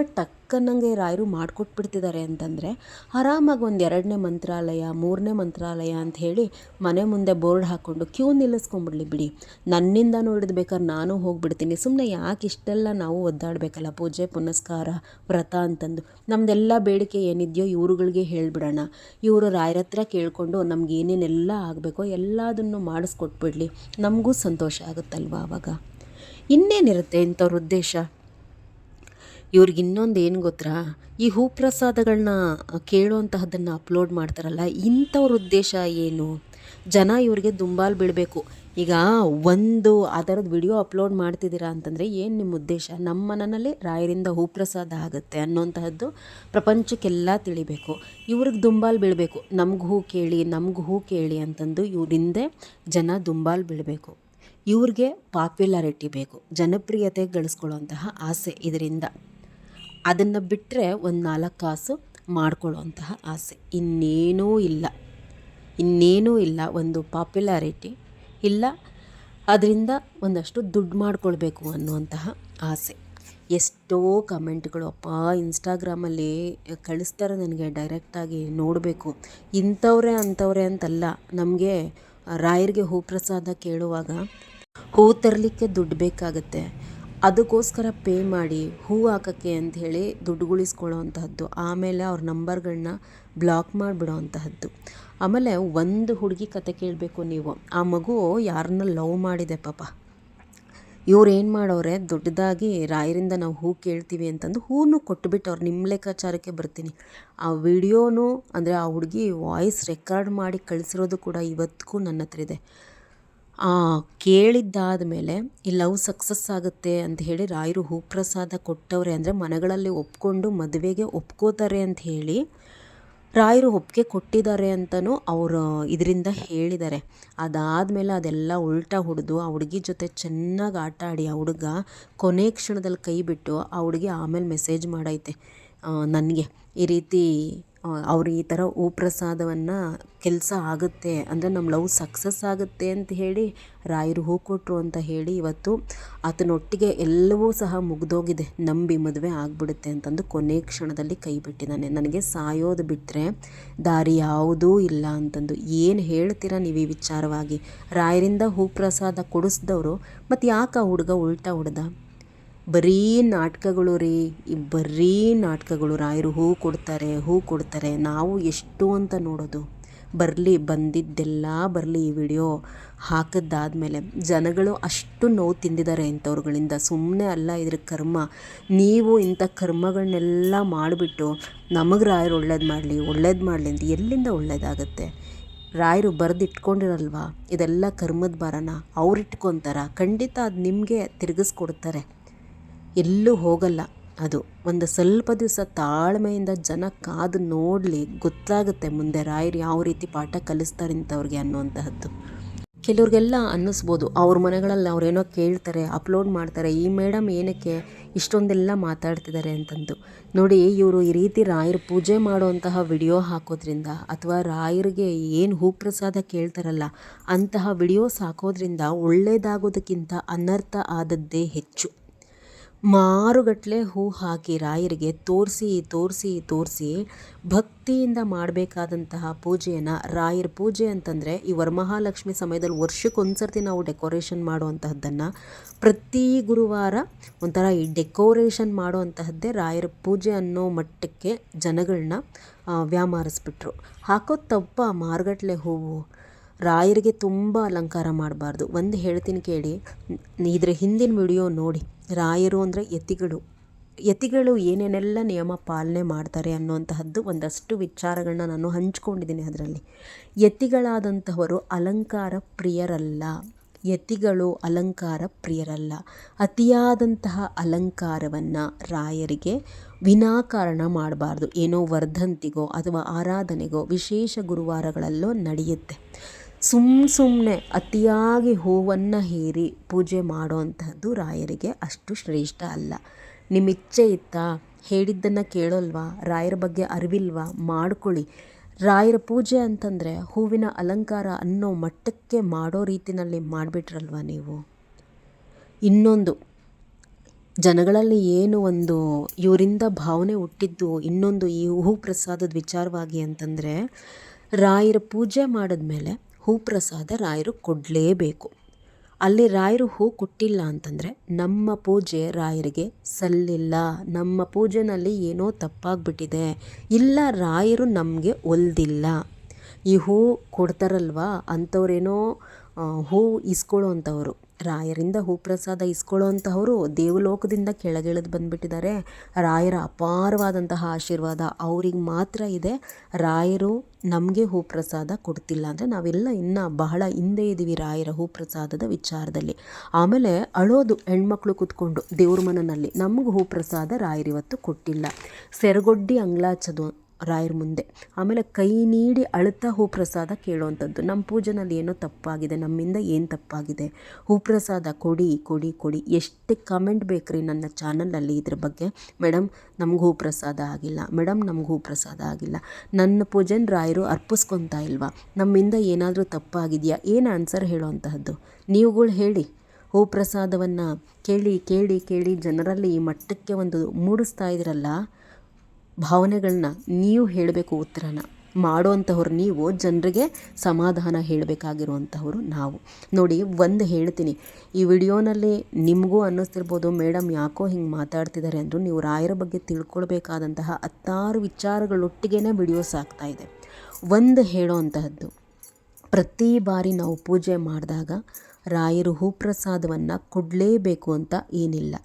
Speaker 2: ಟಕ್ಕನಂಗೆ ರಾಯರು ಮಾಡಿಕೊಟ್ಬಿಡ್ತಿದ್ದಾರೆ ಅಂತಂದರೆ ಆರಾಮಾಗಿ ಒಂದು ಎರಡನೇ ಮಂತ್ರಾಲಯ, ಮೂರನೇ ಮಂತ್ರಾಲಯ ಅಂತ ಹೇಳಿ ಮನೆ ಮುಂದೆ ಬೋರ್ಡ್ ಹಾಕ್ಕೊಂಡು ಕ್ಯೂ ನಿಲ್ಲಿಸ್ಕೊಂಬಿಡ್ಲಿ ಬಿಡಿ. ನನ್ನಿಂದನೂ ಹಿಡಿದು ಬೇಕಾದ್ರೆ ನಾನು ಹೋಗ್ಬಿಡ್ತೀನಿ. ಸುಮ್ಮನೆ ಯಾಕೆ ಇಷ್ಟೆಲ್ಲ ನಾವು ಒದ್ದಾಡಬೇಕಲ್ಲ ಪೂಜೆ, ಪುನಸ್ಕಾರ, ವ್ರತ ಅಂತಂದು. ನಮ್ಮದೆಲ್ಲ ಬೇಡಿಕೆ ಏನಿದೆಯೋ ಇವ್ರುಗಳಿಗೆ ಹೇಳಿಬಿಡೋಣ. ಇವರು ರಾಯರ ಹತ್ರ ಕೇಳಿಕೊಂಡು ನಮ್ಗೆ ಏನೇನೆಲ್ಲ ಆಗಬೇಕೋ ಎಲ್ಲದನ್ನು ಮಾಡಿಸ್ಕೊಟ್ಬಿಡ್ಲಿ. ನಮಗೂ ಸಂತೋಷ ಆಗುತ್ತಲ್ವ ಆವಾಗ ಇನ್ನೇನಿರುತ್ತೆ ಇಂಥವ್ರ ಉದ್ದೇಶ? ಇವ್ರಿಗೆ ಇನ್ನೊಂದು ಏನು ಗೊತ್ತಾ ಈ ಹೂ ಪ್ರಸಾದಗಳನ್ನ ಕೇಳುವಂತಹದ್ದನ್ನು ಅಪ್ಲೋಡ್ ಮಾಡ್ತಾರಲ್ಲ, ಇಂಥವ್ರ ಉದ್ದೇಶ ಏನು? ಜನ ಇವ್ರಿಗೆ ದುಂಬಾಲು ಬೀಳಬೇಕು ಈಗ ಒಂದು ಆ ಥರದ ವಿಡಿಯೋ ಅಪ್ಲೋಡ್ ಮಾಡ್ತಿದ್ದೀರಾ ಅಂತಂದರೆ ಏನು ನಿಮ್ಮ ಉದ್ದೇಶ? ನಮ್ಮ ಮನೆಯಲ್ಲಿ ರಾಯರಿಂದ ಹೂ ಪ್ರಸಾದ ಆಗುತ್ತೆ ಅನ್ನೋಂತಹದ್ದು ಪ್ರಪಂಚಕ್ಕೆಲ್ಲ ತಿಳಿಬೇಕು. ಇವ್ರಿಗೆ ದುಂಬಾಲು ಬೀಳಬೇಕು ನಮ್ಗೆ ಹೂ ಕೇಳಿ, ನಮ್ಗೆ ಹೂ ಕೇಳಿ ಅಂತಂದು ಇವರಿಂದೆ ಜನ ದುಂಬಾಲು ಬೀಳಬೇಕು ಇವ್ರಿಗೆ ಪಾಪ್ಯುಲಾರಿಟಿ ಬೇಕು, ಜನಪ್ರಿಯತೆ ಗಳಿಸ್ಕೊಳ್ಳುವಂತಹ ಆಸೆ ಇದರಿಂದ. ಅದನ್ನು ಬಿಟ್ಟರೆ ಒಂದು ನಾಲ್ಕು ಕಾಸು ಮಾಡ್ಕೊಳ್ಳುವಂತಹ ಆಸೆ. ಇನ್ನೇನೂ ಇಲ್ಲ. ಇನ್ನೇನೂ ಇಲ್ಲ. ಒಂದು ಪಾಪ್ಯುಲಾರಿಟಿ ಇಲ್ಲ. ಅದರಿಂದ ಒಂದಷ್ಟು ದುಡ್ಡು ಮಾಡ್ಕೊಳ್ಬೇಕು ಅನ್ನುವಂತಹ ಆಸೆ. ಎಷ್ಟೋ ಕಮೆಂಟ್ಗಳು, ಅಪ್ಪ, ಇನ್ಸ್ಟಾಗ್ರಾಮಲ್ಲಿ ಕಳಿಸ್ತಾರೆ ನನಗೆ ಡೈರೆಕ್ಟಾಗಿ ನೋಡಬೇಕು. ಇಂಥವ್ರೆ, ಅಂಥವ್ರೆ ಅಂತಲ್ಲ. ನಮಗೆ ರಾಯರಿಗೆ ಹೂ ಪ್ರಸಾದ ಕೇಳುವಾಗ ಹೂ ತರಲಿಕ್ಕೆ ದುಡ್ಡು ಬೇಕಾಗುತ್ತೆ. ಅದಕ್ಕೋಸ್ಕರ ಪೇ ಮಾಡಿ ಹೂ ಹಾಕೋಕ್ಕೆ ಅಂಥೇಳಿ ದುಡ್ಡು ಉಳಿಸ್ಕೊಳ್ಳೋವಂತಹದ್ದು. ಆಮೇಲೆ ಅವ್ರ ನಂಬರ್ಗಳನ್ನ ಬ್ಲಾಕ್ ಮಾಡಿಬಿಡೋ ಅಂತಹದ್ದು ಆಮೇಲೆ ಒಂದು ಹುಡುಗಿ ಕತೆ ಕೇಳಬೇಕು ನೀವು. ಆ ಮಗು ಯಾರನ್ನ ಲವ್ ಮಾಡಿದೆ ಪಾಪ. ಇವ್ರು ಏನು ಮಾಡೋರೆ? ದೊಡ್ಡದಾಗಿ ರಾಯರಿಂದ ನಾವು ಹೂ ಕೇಳ್ತೀವಿ ಅಂತಂದು ಹೂನು ಕೊಟ್ಬಿಟ್ಟವ್ರು ನಿಮ್ಮ ಲೆಕ್ಕಾಚಾರಕ್ಕೆ ಬರ್ತೀನಿ. ಆ ವಿಡಿಯೋನು ಅಂದರೆ ಆ ಹುಡುಗಿ ವಾಯ್ಸ್ ರೆಕಾರ್ಡ್ ಮಾಡಿ ಕಳಿಸಿರೋದು ಕೂಡ ಇವತ್ತಿಗೂ ನನ್ನ ಹತ್ರ ಇದೆ. ಕೇಳಿದ್ದಾದ ಮೇಲೆ, ಈ ಲವ್ ಸಕ್ಸಸ್ ಆಗುತ್ತೆ ಅಂತ ಹೇಳಿ ರಾಯರು ಹೂಪ್ರಸಾದ ಕೊಟ್ಟವ್ರೆ ಅಂದರೆ ಮನೆಗಳಲ್ಲಿ ಒಪ್ಕೊಂಡು ಮದುವೆಗೆ ಒಪ್ಕೋತಾರೆ ಅಂತ ಹೇಳಿ ರಾಯರು ಒಪ್ಪಿಗೆ ಕೊಟ್ಟಿದ್ದಾರೆ ಅಂತಲೂ ಅವರು ಇದರಿಂದ ಹೇಳಿದ್ದಾರೆ. ಅದಾದಮೇಲೆ ಅದೆಲ್ಲ ಉಲ್ಟಾ ಹೊಡೆದು ಆ ಹುಡುಗಿ ಜೊತೆ ಚೆನ್ನಾಗಿ ಆಟ ಆಡಿ ಆ ಹುಡುಗ ಕೊನೆ ಕ್ಷಣದಲ್ಲಿ ಕೈ ಬಿಟ್ಟು ಆ ಹುಡುಗಿ ಆಮೇಲೆ ಮೆಸೇಜ್ ಮಾಡೈತೆ ನನಗೆ ಈ ರೀತಿ ಅವರು ಈ ಥರ ಹೂ ಪ್ರಸಾದವನ್ನು ಕೆಲಸ ಆಗುತ್ತೆ, ಅಂದರೆ ನಮ್ಮ ಲವ್ ಸಕ್ಸಸ್ ಆಗುತ್ತೆ ಅಂತ ಹೇಳಿ ರಾಯರು ಹೂ ಕೊಟ್ಟರು ಅಂತ ಹೇಳಿ ಇವತ್ತು ಆತನೊಟ್ಟಿಗೆ ಎಲ್ಲವೂ ಸಹ ಮುಗಿದೋಗಿದೆ. ನಂಬಿ ಮದುವೆ ಆಗಿಬಿಡುತ್ತೆ ಅಂತಂದು ಕೊನೆ ಕ್ಷಣದಲ್ಲಿ ಕೈ ಬಿಟ್ಟಿದ್ದಾನೆ. ನನಗೆ ಸಾಯೋದು ಬಿಟ್ಟರೆ ದಾರಿ ಯಾವುದೂ ಇಲ್ಲ ಅಂತಂದು. ಏನು ಹೇಳ್ತೀರಾ ನೀವು ಈ ವಿಚಾರವಾಗಿ? ರಾಯರಿಂದ ಹೂ ಪ್ರಸಾದ ಕೊಡಿಸ್ದವರು, ಮತ್ತು ಯಾಕೆ ಆ ಹುಡುಗ ಉಲ್ಟಾ ಹೊಡೆದ? ಬರೀ ನಾಟಕಗಳು ರೀ, ಈ ಬರೀ ನಾಟಕಗಳು ರಾಯರು ಹೂ ಕೊಡ್ತಾರೆ ಹೂ ಕೊಡ್ತಾರೆ. ನಾವು ಎಷ್ಟು ಅಂತ ನೋಡೋದು. ಬರಲಿ, ಬಂದಿದ್ದೆಲ್ಲ ಬರಲಿ ಈ ವಿಡಿಯೋ ಹಾಕಿದ್ದಾದಮೇಲೆ ಜನಗಳು ಅಷ್ಟು ನೋವು ತಿಂದಿದ್ದಾರೆ ಇಂಥವ್ರುಗಳಿಂದ. ಸುಮ್ಮನೆ ಅಲ್ಲ, ಇದ್ರ ಕರ್ಮ. ನೀವು ಇಂಥ ಕರ್ಮಗಳನ್ನೆಲ್ಲ ಮಾಡಿಬಿಟ್ಟು ನಮಗೆ ರಾಯರು ಒಳ್ಳೇದು ಮಾಡಲಿ ಒಳ್ಳೇದು ಮಾಡಲಿ ಅಂತ ಎಲ್ಲಿಂದ ಒಳ್ಳೇದಾಗುತ್ತೆ? ರಾಯರು ಬರೆದಿಟ್ಕೊಂಡಿರಲ್ವಾ? ಇದೆಲ್ಲ ಕರ್ಮದ ಭಾರನ. ಅವ್ರು ಖಂಡಿತ ಅದು ನಿಮಗೆ ತಿರುಗಿಸ್ಕೊಡ್ತಾರೆ. ಎಲ್ಲೂ ಹೋಗಲ್ಲ ಅದು. ಒಂದು ಸ್ವಲ್ಪ ದಿವಸ ತಾಳ್ಮೆಯಿಂದ ಜನ ಕಾದು ನೋಡಲಿ ಗೊತ್ತಾಗುತ್ತೆ ಮುಂದೆ ರಾಯರು ಯಾವ ರೀತಿ ಪಾಠ ಕಲಿಸ್ತಾರೆ ಇಂಥವ್ರಿಗೆ ಅನ್ನುವಂತಹದ್ದು. ಕೆಲವ್ರಿಗೆಲ್ಲ ಅನ್ನಿಸ್ಬೋದು. ಅವ್ರ ಮನೆಗಳಲ್ಲಿ ಅವರೇನೋ ಕೇಳ್ತಾರೆ, ಅಪ್ಲೋಡ್ ಮಾಡ್ತಾರೆ, ಈ ಮೇಡಮ್ ಏನಕ್ಕೆ ಇಷ್ಟೊಂದೆಲ್ಲ ಮಾತಾಡ್ತಿದ್ದಾರೆ ಅಂತಂದು. ನೋಡಿ, ಇವರು ಈ ರೀತಿ ರಾಯರು ಪೂಜೆ ಮಾಡುವಂತಹ ವಿಡಿಯೋ ಹಾಕೋದ್ರಿಂದ ಅಥವಾ ರಾಯರಿಗೆ ಏನು ಹೂಪ್ರಸಾದ ಕೇಳ್ತಾರಲ್ಲ, ಅಂತಹ ವಿಡಿಯೋಸ್ ಹಾಕೋದ್ರಿಂದ ಒಳ್ಳೆಯದಾಗೋದಕ್ಕಿಂತ ಅನರ್ಥ ಆದದ್ದೇ ಹೆಚ್ಚು. ಮಾರುಗಟ್ಟಲೆ ಹೂ ಹಾಕಿ ರಾಯರಿಗೆ ತೋರಿಸಿ ತೋರಿಸಿ ತೋರಿಸಿ ಭಕ್ತಿಯಿಂದ ಮಾಡಬೇಕಾದಂತಹ ಪೂಜೆಯನ್ನು ರಾಯರ ಪೂಜೆ ಅಂತಂದರೆ ಈ ವರಮಹಾಲಕ್ಷ್ಮಿ ಸಮಯದಲ್ಲಿ ವರ್ಷಕ್ಕೊಂದ್ಸರ್ತಿ ನಾವು ಡೆಕೋರೇಷನ್ ಮಾಡುವಂತಹದ್ದನ್ನು ಪ್ರತಿ ಗುರುವಾರ ಒಂಥರ ಈ ಡೆಕೋರೇಷನ್ ಮಾಡುವಂತಹದ್ದೇ ರಾಯರ ಪೂಜೆ ಅನ್ನೋ ಮಟ್ಟಕ್ಕೆ ಜನಗಳನ್ನ ವ್ಯಾಮಾರಿಸ್ಬಿಟ್ರು ಹಾಕೋ ತಪ್ಪ ಮಾರುಗಟ್ಟಲೆ ಹೂವು. ರಾಯರಿಗೆ ತುಂಬ ಅಲಂಕಾರ ಮಾಡಬಾರ್ದು. ಒಂದು ಹೇಳ್ತೀನಿ ಕೇಳಿ ಇದರ ಹಿಂದಿನ ವಿಡಿಯೋ ನೋಡಿ. ರಾಯರು ಅಂದರೆ ಯತಿಗಳು. ಯತಿಗಳು ಏನೇನೆಲ್ಲ ನಿಯಮ ಪಾಲನೆ ಮಾಡ್ತಾರೆ ಅನ್ನುವಂತಹದ್ದು ಒಂದಷ್ಟು ವಿಚಾರಗಳನ್ನ ನಾನು ಹಂಚ್ಕೊಂಡಿದ್ದೀನಿ ಅದರಲ್ಲಿ. ಯತಿಗಳಾದಂತಹವರು ಅಲಂಕಾರ ಪ್ರಿಯರಲ್ಲ. ಯತಿಗಳು ಅಲಂಕಾರ ಪ್ರಿಯರಲ್ಲ. ಅತಿಯಾದಂತಹ ಅಲಂಕಾರವನ್ನು ರಾಯರಿಗೆ ವಿನಾಕಾರಣ ಮಾಡಬಾರ್ದು. ಏನೋ ವರ್ಧಂತಿಗೋ ಅಥವಾ ಆರಾಧನೆಗೋ ವಿಶೇಷ ಗುರುವಾರಗಳಲ್ಲೋ ನಡೆಯುತ್ತೆ. ಸುಮ್ಮ ಸುಮ್ಮನೆ ಅತಿಯಾಗಿ ಹೂವನ್ನು ಹೀರಿ ಪೂಜೆ ಮಾಡುವಂಥದ್ದು ರಾಯರಿಗೆ ಅಷ್ಟು ಶ್ರೇಷ್ಠ ಅಲ್ಲ. ನಿಮ್ಮ ಇಚ್ಛೆ ಇತ್ತಾ ಹೇಳಿದ್ದನ್ನು ಕೇಳೋಲ್ವಾ? ರಾಯರ ಬಗ್ಗೆ ಅರಿವಿಲ್ವಾ? ಮಾಡ್ಕೊಳ್ಳಿ. ರಾಯರ ಪೂಜೆ ಅಂತಂದರೆ ಹೂವಿನ ಅಲಂಕಾರ ಅನ್ನೋ ಮಟ್ಟಕ್ಕೆ ಮಾಡೋ ರೀತಿನಲ್ಲಿ ಮಾಡಿಬಿಟ್ರಲ್ವ ನೀವು? ಇನ್ನೊಂದು, ಜನಗಳಲ್ಲಿ ಏನು ಒಂದು ಇವರಿಂದ ಭಾವನೆ ಹುಟ್ಟಿದ್ದು, ಇನ್ನೊಂದು ಈ ಹೂ ಪ್ರಸಾದದ ವಿಚಾರವಾಗಿ ಅಂತಂದರೆ, ರಾಯರ ಪೂಜೆ ಮಾಡಿದ್ಮೇಲೆ ಹೂ ಪ್ರಸಾದ ರಾಯರು ಕೊಡಲೇಬೇಕು. ಅಲ್ಲಿ ರಾಯರು ಹೂ ಕೊಟ್ಟಿಲ್ಲ ಅಂತಂದರೆ ನಮ್ಮ ಪೂಜೆ ರಾಯರಿಗೆ ಸಲ್ಲಿಲ್ಲ. ನಮ್ಮ ಪೂಜೆನಲ್ಲಿ ಏನೋ ತಪ್ಪಾಗ್ಬಿಟ್ಟಿದೆ. ಇಲ್ಲ, ರಾಯರು ನಮಗೆ ಒಲ್ದಿಲ್ಲ. ಈ ಹೂ ಕೊಡ್ತಾರಲ್ವ? ಅಂಥವ್ರೇನೋ ಹೂ ಇಸ್ಕೊಳ್ಳೋ ಅಂಥವ್ರು ರಾಯರಿಂದ ಹೂಪ್ರಸಾದ ಇಸ್ಕೊಳ್ಳೋ ಅಂಥವರು ದೇವಲೋಕದಿಂದ ಕೆಳಗಿಳಿದು ಬಂದುಬಿಟ್ಟಿದ್ದಾರೆ. ರಾಯರ ಅಪಾರವಾದಂತಹ ಆಶೀರ್ವಾದ ಅವ್ರಿಗೆ ಮಾತ್ರ ಇದೆ. ರಾಯರು ನಮಗೆ ಹೂಪ್ರಸಾದ ಕೊಡ್ತಿಲ್ಲ ಅಂದರೆ ನಾವೆಲ್ಲ ಇನ್ನೂ ಬಹಳ ಹಿಂದೆ ಇದ್ದೀವಿ ರಾಯರ ಹೂಪ್ರಸಾದದ ವಿಚಾರದಲ್ಲಿ. ಆಮೇಲೆ ಅಳೋದು ಹೆಣ್ಮಕ್ಳು ಕೂತ್ಕೊಂಡು ದೇವ್ರ ಮನನಲ್ಲಿ ನಮಗೆ ಹೂಪ್ರಸಾದ ರಾಯರಿವತ್ತು ಕೊಟ್ಟಿಲ್ಲ. ಸೆರಗೊಡ್ಡಿ ಅಂಗ್ಲಾಚೋದು ರಾಯರ ಮುಂದೆ. ಆಮೇಲೆ ಕೈ ನೀಡಿ ಅಳುತ್ತಾ ಹೂಪ್ರಸಾದ ಕೇಳುವಂಥದ್ದು. ನಮ್ಮ ಪೂಜೆನಲ್ಲಿ ಏನೋ ತಪ್ಪಾಗಿದೆ, ನಮ್ಮಿಂದ ಏನು ತಪ್ಪಾಗಿದೆ? ಹೂಪ್ರಸಾದ ಕೊಡಿ ಕೊಡಿ ಕೊಡಿ. ಎಷ್ಟು ಕಮೆಂಟ್ ಬೇಕ್ರಿ ನನ್ನ ಚಾನಲಲ್ಲಿ ಇದ್ರ ಬಗ್ಗೆ? ಮೇಡಮ್ ನಮ್ಗೆ ಹೂಪ್ರಸಾದ ಆಗಿಲ್ಲ. ಮೇಡಮ್ ನಮ್ಗೆ ಹೂಪ್ರಸಾದ ಆಗಿಲ್ಲ. ನನ್ನ ಪೂಜೆನ ರಾಯರು ಅರ್ಪಿಸ್ಕೊತಾ ಇಲ್ವಾ? ನಮ್ಮಿಂದ ಏನಾದರೂ ತಪ್ಪಾಗಿದೆಯಾ? ಏನು ಆನ್ಸರ್ ಹೇಳುವಂತಹದ್ದು? ನೀವುಗಳು ಹೇಳಿ. ಹೂ ಪ್ರಸಾದವನ್ನು ಕೇಳಿ ಕೇಳಿ ಕೇಳಿ ಜನರಲ್ಲಿ ಈ ಮಟ್ಟಕ್ಕೆ ಒಂದು ಮೂಡಿಸ್ತಾ ಇದ್ದೀರಲ್ಲ ಭಾವನೆಗಳನ್ನ ನೀವು ಹೇಳಬೇಕು ಉತ್ತರನ ಮಾಡುವಂಥವ್ರು ನೀವು, ಜನರಿಗೆ ಸಮಾಧಾನ ಹೇಳಬೇಕಾಗಿರುವಂಥವ್ರು ನಾವು. ನೋಡಿ, ಒಂದು ಹೇಳ್ತೀನಿ. ಈ ವಿಡಿಯೋನಲ್ಲಿ ನಿಮಗೂ ಅನ್ನಿಸ್ತಿರ್ಬೋದು ಮೇಡಮ್ ಯಾಕೋ ಹಿಂಗೆ ಮಾತಾಡ್ತಿದ್ದಾರೆ ಅಂದರು ನೀವು ರಾಯರ ಬಗ್ಗೆ ತಿಳ್ಕೊಳ್ಬೇಕಾದಂತಹ ಹತ್ತಾರು ವಿಚಾರಗಳೊಟ್ಟಿಗೆ ವಿಡಿಯೋಸ್ ಇದೆ. ಒಂದು ಹೇಳೋ ಅಂತಹದ್ದು ಪ್ರತಿ ಬಾರಿ ನಾವು ಪೂಜೆ ಮಾಡಿದಾಗ ರಾಯರು ಹೂಪ್ರಸಾದವನ್ನು ಕೊಡಲೇಬೇಕು ಅಂತ ಏನಿಲ್ಲ.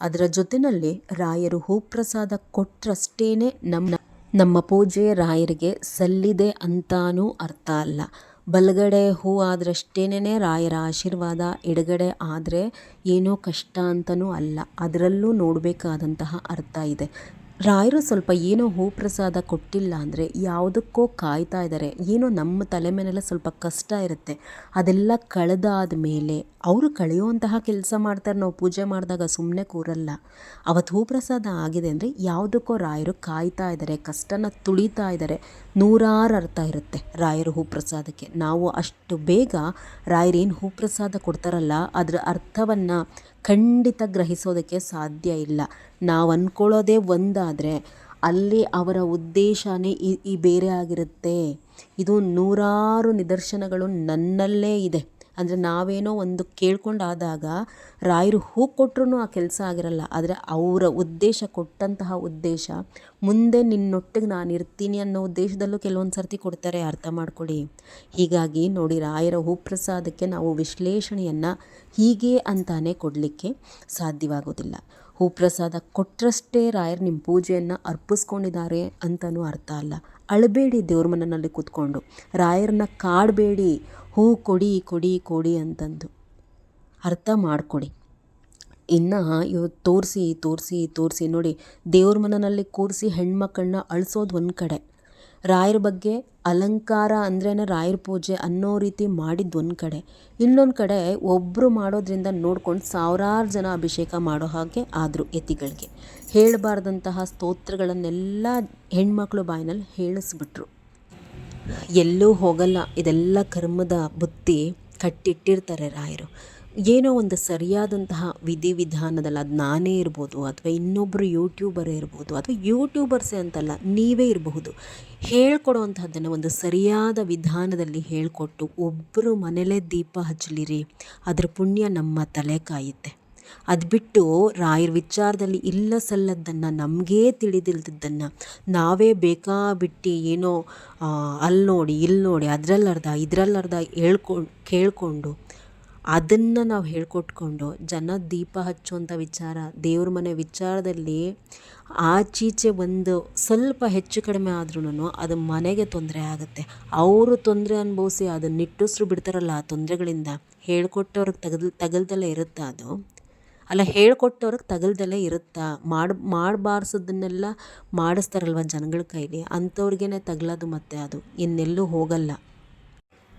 Speaker 2: ಅದರ ಜೊತೆಯಲ್ಲಿ ರಾಯರು ಹೂಪ್ರಸಾದ ಕೊಟ್ಟರಷ್ಟೇ ನಮ್ಮ ನಮ್ಮ ಪೂಜೆ ರಾಯರಿಗೆ ಸಲ್ಲಿದೆ ಅಂತಾನೂ ಅರ್ಥ ಅಲ್ಲ. ಬಲಗಡೆ ಹೂ ಆದ್ರಷ್ಟೇನೇ ರಾಯರ ಆಶೀರ್ವಾದ, ಎಡಗಡೆ ಆದರೆ ಏನೋ ಕಷ್ಟ ಅಂತನೂ ಅಲ್ಲ. ಅದರಲ್ಲೂ ನೋಡಬೇಕಾದಂತಹ ಅರ್ಥ ಇದೆ. ರಾಯರು ಸ್ವಲ್ಪ ಏನೋ ಹೂ ಪ್ರಸಾದ ಕೊಟ್ಟಿಲ್ಲ ಅಂದರೆ ಯಾವುದಕ್ಕೋ ಕಾಯ್ತಾ ಇದ್ದಾರೆ. ಏನೋ ನಮ್ಮ ತಲೆ ಮೇಲೆಲ್ಲ ಸ್ವಲ್ಪ ಕಷ್ಟ ಇರುತ್ತೆ. ಅದೆಲ್ಲ ಕಳೆದಾದ ಮೇಲೆ ಅವರು ಕಳೆಯುವಂತಹ ಕೆಲಸ ಮಾಡ್ತಾರೆ. ನಾವು ಪೂಜೆ ಮಾಡಿದಾಗ ಸುಮ್ಮನೆ ಕೂರಲ್ಲ. ಅವತ್ತು ಹೂ ಪ್ರಸಾದ ಆಗಿದೆ ಅಂದರೆ ಯಾವುದಕ್ಕೋ ರಾಯರು ಕಾಯ್ತಾ ಇದ್ದಾರೆ. ಕಷ್ಟನ ತುಳಿತಾ ಇದ್ದಾರೆ. ನೂರಾರು ಅರ್ಥ ಇರುತ್ತೆ ರಾಯರು ಹೂ ಪ್ರಸಾದಕ್ಕೆ ನಾವು ಅಷ್ಟು ಬೇಗ ರಾಯರೇನು ಹೂ ಪ್ರಸಾದ ಕೊಡ್ತಾರಲ್ಲ, ಅದರ ಅರ್ಥವನ್ನು ಖಂಡಿತ ಗ್ರಹಿಸೋದಕ್ಕೆ ಸಾಧ್ಯ ಇಲ್ಲ. ನಾವು ಅಂದ್ಕೊಳ್ಳೋದೇ ಒಂದಾದರೆ ಅಲ್ಲಿ ಅವರ ಉದ್ದೇಶನೇ ಈ ಬೇರೆ ಆಗಿರುತ್ತೆ. ಇದು ನೂರಾರು ನಿದರ್ಶನಗಳು ನನ್ನಲ್ಲೇ ಇದೆ. ಅಂದರೆ ನಾವೇನೋ ಒಂದು ಕೇಳ್ಕೊಂಡಾದಾಗ ರಾಯರು ಹೂ ಕೊಟ್ಟರು ಆ ಕೆಲಸ ಆಗಿರಲ್ಲ. ಆದರೆ ಅವರ ಉದ್ದೇಶ, ಕೊಟ್ಟಂತಹ ಉದ್ದೇಶ, ಮುಂದೆ ನಿನ್ನೊಟ್ಟಿಗೆ ನಾನು ಇರ್ತೀನಿ ಅನ್ನೋ ಉದ್ದೇಶದಲ್ಲೂ ಕೆಲವೊಂದು ಸರ್ತಿ ಕೊಡ್ತಾರೆ, ಅರ್ಥ ಮಾಡ್ಕೊಳ್ಳಿ ಹೀಗಾಗಿ ನೋಡಿ ರಾಯರ ಹೂ ಪ್ರಸಾದಕ್ಕೆ ನಾವು ವಿಶ್ಲೇಷಣೆಯನ್ನು ಹೀಗೆ ಅಂತಾನೆ ಕೊಡಲಿಕ್ಕೆ ಸಾಧ್ಯವಾಗೋದಿಲ್ಲ. ಹೂ ಪ್ರಸಾದ ಕೊಟ್ಟರಷ್ಟೇ ರಾಯರು ನಿಮ್ಮ ಪೂಜೆಯನ್ನು ಅರ್ಪಿಸ್ಕೊಂಡಿದ್ದಾರೆ ಅಂತಲೂ ಅರ್ಥ ಅಲ್ಲ. ಅಳಬೇಡಿ ದೇವ್ರ ಮನೆಯಲ್ಲಿ ಕೂತ್ಕೊಂಡು. ರಾಯರನ್ನ ಕಾಡಬೇಡಿ. ಹೂ ಕೊಡಿ ಕೊಡಿ ಕೊಡಿ ಅಂತಂದು. ಅರ್ಥ ಮಾಡಿಕೊಡಿ. ಇನ್ನು ಇವ್ ತೋರಿಸಿ ತೋರಿಸಿ ತೋರಿಸಿ ನೋಡಿ ದೇವ್ರ ಮನೆಯಲ್ಲಿ ಕೂರಿಸಿ ಹೆಣ್ಮಕ್ಕಳನ್ನ ಅಳಿಸೋದು ಒಂದು ಕಡೆ. ರಾಯರ ಬಗ್ಗೆ ಅಲಂಕಾರ ಅಂದ್ರೇ ರಾಯರ ಪೂಜೆ ಅನ್ನೋ ರೀತಿ ಮಾಡಿದ್ದು ಒಂದು ಕಡೆ. ಇನ್ನೊಂದು ಕಡೆ ಒಬ್ಬರು ಮಾಡೋದ್ರಿಂದ ನೋಡ್ಕೊಂಡು ಸಾವಿರಾರು ಜನ ಅಭಿಷೇಕ ಮಾಡೋ ಹಾಗೆ ಆದರು ಯತಿಗಳಿಗೆ. ಹೇಳಬಾರ್ದಂತಹ ಸ್ತೋತ್ರಗಳನ್ನೆಲ್ಲ ಹೆಣ್ಮಕ್ಳು ಬಾಯಿನಲ್ಲಿ ಹೇಳಿಸ್ಬಿಟ್ರು. ಎಲ್ಲೂ ಹೋಗಲ್ಲ. ಇದೆಲ್ಲ ಕರ್ಮದ ಬುತ್ತಿ ಕಟ್ಟಿಟ್ಟಿರ್ತಾರೆ ರಾಯರು. ಏನೋ ಒಂದು ಸರಿಯಾದಂತಹ ವಿಧಿವಿಧಾನದಲ್ಲಿ ಅದು ನಾನೇ ಇರ್ಬೋದು ಅಥವಾ ಇನ್ನೊಬ್ಬರು ಯೂಟ್ಯೂಬರೇ ಇರ್ಬೋದು ಅಥವಾ ಯೂಟ್ಯೂಬರ್ಸೇ ಅಂತಲ್ಲ, ನೀವೇ ಇರಬಹುದು. ಹೇಳ್ಕೊಡುವಂಥದ್ದನ್ನು ಒಂದು ಸರಿಯಾದ ವಿಧಾನದಲ್ಲಿ ಹೇಳಿಕೊಟ್ಟು ಒಬ್ಬರು ಮನೇಲೇ ದೀಪ ಹಚ್ಚಲಿರಿ, ಅದರ ಪುಣ್ಯ ನಮ್ಮ ತಲೆ ಕಾಯುತ್ತೆ. ಅದು ಬಿಟ್ಟು ರಾಯರ್ ವಿಚಾರದಲ್ಲಿ ಇಲ್ಲ ಸಲ್ಲದ್ದನ್ನು, ನಮಗೇ ತಿಳಿದಿಲ್ದದ್ದನ್ನು ನಾವೇ ಬೇಕಾ ಬಿಟ್ಟು ಏನೋ ಅಲ್ಲಿ ನೋಡಿ ಇಲ್ಲಿ ನೋಡಿ ಅದರಲ್ಲರ್ಧ, ಇದರಲ್ಲರ್ಧ ಹೇಳ್ಕೊ, ಕೇಳಿಕೊಂಡು ಅದನ್ನು ನಾವು ಹೇಳ್ಕೊಟ್ಕೊಂಡು ಜನ ದೀಪ ಹಚ್ಚುವಂಥ ವಿಚಾರ, ದೇವ್ರ ಮನೆ ವಿಚಾರದಲ್ಲಿ ಆಚೀಚೆ ಒಂದು ಸ್ವಲ್ಪ ಹೆಚ್ಚು ಕಡಿಮೆ ಆದ್ರೂ ಅದು ಮನೆಗೆ ತೊಂದರೆ ಆಗುತ್ತೆ. ಅವರು ತೊಂದರೆ ಅನುಭವಿಸಿ ಅದನ್ನ ನಿಟ್ಟುಸಿರು ಬಿಡ್ತಾರಲ್ಲ ಆ ತೊಂದರೆಗಳಿಂದ, ಹೇಳ್ಕೊಟ್ಟವ್ರಿಗೆ ತಗಲ್, ತಗಲ್ದಲ್ಲೇ ಇರುತ್ತಾ ಅದು? ಅಲ್ಲ, ಹೇಳ್ಕೊಟ್ಟವ್ರಿಗೆ ತಗಲ್ದಲ್ಲೇ ಇರುತ್ತಾ? ಮಾಡಿ, ಮಾಡಬಾರ್ಸೋದನ್ನೆಲ್ಲ ಮಾಡಿಸ್ತಾರಲ್ವ ಜನಗಳ ಕೈಲಿ? ಅಂಥವ್ರಿಗೇ ತಗಲೋದು ಮತ್ತೆ ಅದು. ಇನ್ನೆಲ್ಲೂ ಹೋಗಲ್ಲ.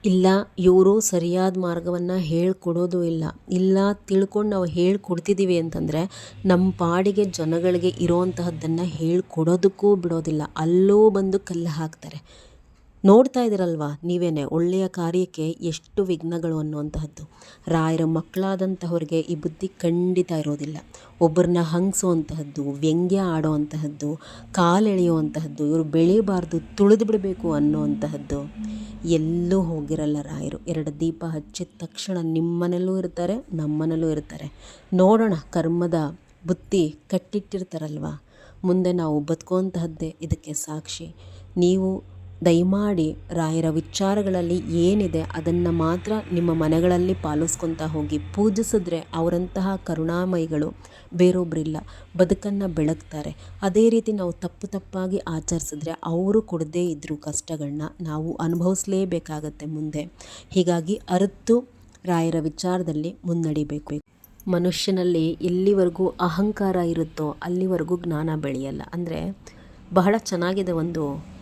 Speaker 2: ಇಲ್ಲ, ಇವರು ಸರಿಯಾದ ಮಾರ್ಗವನ್ನು ಹೇಳ್ಕೊಡೋದು ಇಲ್ಲ. ಇಲ್ಲ ತಿಳ್ಕೊಂಡು ನಾವು ಹೇಳ್ಕೊಡ್ತಿದ್ದೀವಿ ಅಂತಂದರೆ ನಮ್ಮ ಪಾಡಿಗೆ ಜನಗಳಿಗೆ ಇರೋವಂತಹದ್ದನ್ನು ಹೇಳ್ಕೊಡೋದಕ್ಕೂ ಬಿಡೋದಿಲ್ಲ. ಅಲ್ಲೂ ಬಂದು ಕಲ್ಲು ಹಾಕ್ತಾರೆ. ನೋಡ್ತಾ ಇದ್ದೀರಲ್ವಾ? ನೀವೇನೆ ಒಳ್ಳೆಯ ಕಾರ್ಯಕ್ಕೆ ಎಷ್ಟು ವಿಘ್ನಗಳು ಅನ್ನುವಂತಹದ್ದು. ರಾಯರ ಮಕ್ಕಳಾದಂತಹವ್ರಿಗೆ ಈ ಬುದ್ಧಿ ಖಂಡಿತ ಇರೋದಿಲ್ಲ. ಒಬ್ಬರನ್ನ ಹಂಗಿಸುವಂತಹದ್ದು, ವ್ಯಂಗ್ಯ ಆಡೋವಂತಹದ್ದು, ಕಾಲೆಳೆಯುವಂತಹದ್ದು, ಇವರು ಬೆಳೀಬಾರ್ದು, ತುಳಿದು ಬಿಡಬೇಕು ಅನ್ನುವಂತಹದ್ದು. ಎಲ್ಲೂ ಹೋಗಿರಲ್ಲ ರಾಯರು. ಎರಡು ದೀಪ ಹಚ್ಚಿದ ತಕ್ಷಣ ನಿಮ್ಮನಲ್ಲೂ ಇರ್ತಾರೆ, ನಮ್ಮನಲ್ಲೂ ಇರ್ತಾರೆ. ನೋಡೋಣ, ಕರ್ಮದ ಬುತ್ತಿ ಕಟ್ಟಿಟ್ಟಿರ್ತಾರಲ್ವ? ಮುಂದೆ ನಾವು ಬದುಕುವಂತಹದ್ದೇ ಇದಕ್ಕೆ ಸಾಕ್ಷಿ. ನೀವು ದಯಮಾಡಿ ರಾಯರ ವಿಚಾರಗಳಲ್ಲಿ ಏನಿದೆ ಅದನ್ನು ಮಾತ್ರ ನಿಮ್ಮ ಮನೆಗಳಲ್ಲಿ ಪಾಲಿಸ್ಕೊತಾ ಹೋಗಿ ಪೂಜಿಸಿದ್ರೆ ಅವರಂತಹ ಕರುಣಾಮಯಿಗಳು ಬೇರೊಬ್ಬರಿಲ್ಲ ಬದುಕನ್ನು ಬೆಳಗ್ತಾರೆ. ಅದೇ ರೀತಿ ನಾವು ತಪ್ಪು ತಪ್ಪಾಗಿ ಆಚರಿಸಿದ್ರೆ ಅವರು ಕೊಡದೇ ಇದ್ದರೂ ಕಷ್ಟಗಳನ್ನ ನಾವು ಅನುಭವಿಸಲೇಬೇಕಾಗತ್ತೆ ಮುಂದೆ. ಹೀಗಾಗಿ ಅರಿತು ರಾಯರ ವಿಚಾರದಲ್ಲಿ ಮುನ್ನಡಿಬೇಕು. ಮನುಷ್ಯನಲ್ಲಿ ಎಲ್ಲಿವರೆಗೂ ಅಹಂಕಾರ ಇರುತ್ತೋ ಅಲ್ಲಿವರೆಗೂ ಜ್ಞಾನ ಬೆಳೆಯಲ್ಲ. ಅಂದರೆ ಬಹಳ ಚೆನ್ನಾಗಿದೆ ಒಂದು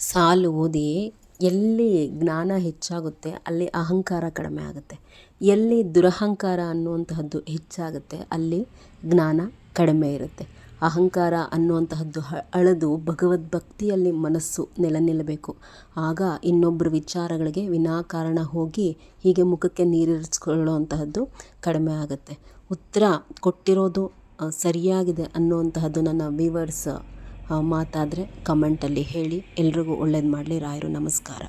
Speaker 2: ಸಾಲು ಓದಿ ಎಲ್ಲಿ ಜ್ಞಾನ ಹೆಚ್ಚಾಗುತ್ತೆ, ಅಲ್ಲಿ ಅಹಂಕಾರ ಕಡಿಮೆ ಆಗುತ್ತೆ. ಎಲ್ಲಿ ದುರಹಂಕಾರ ಅನ್ನುವಂತಹದ್ದು ಹೆಚ್ಚಾಗುತ್ತೆ, ಅಲ್ಲಿ ಜ್ಞಾನ ಕಡಿಮೆ ಇರುತ್ತೆ. ಅಹಂಕಾರ ಅನ್ನುವಂತಹದ್ದು ಅಳೆದು ಭಗವದ್ಭಕ್ತಿಯಲ್ಲಿ ಮನಸ್ಸು ನೆಲೆ ನಿಲ್ಲಬೇಕು ಆಗ ಇನ್ನೊಬ್ಬರ ವಿಚಾರಗಳಿಗೆ ವಿನಾಕಾರಣ ಹೋಗಿ ಹೀಗೆ ಮುಖಕ್ಕೆ ನೀರಿರಿಸ್ಕೊಳ್ಳುವಂತಹದ್ದು ಕಡಿಮೆ ಆಗುತ್ತೆ. ಉತ್ತರ ಕೊಟ್ಟಿರೋದು ಸರಿಯಾಗಿದೆ ಅನ್ನುವಂತಹದ್ದು ನನ್ನ ವ್ಯೂವರ್ಸ್ ಮಾತಾದರೆ ಕಮೆಂಟಲ್ಲಿ ಹೇಳಿ. ಎಲ್ರಿಗೂ ಒಳ್ಳೇದು ಮಾಡಲಿ. ರಾಯರು ನಮಸ್ಕಾರ.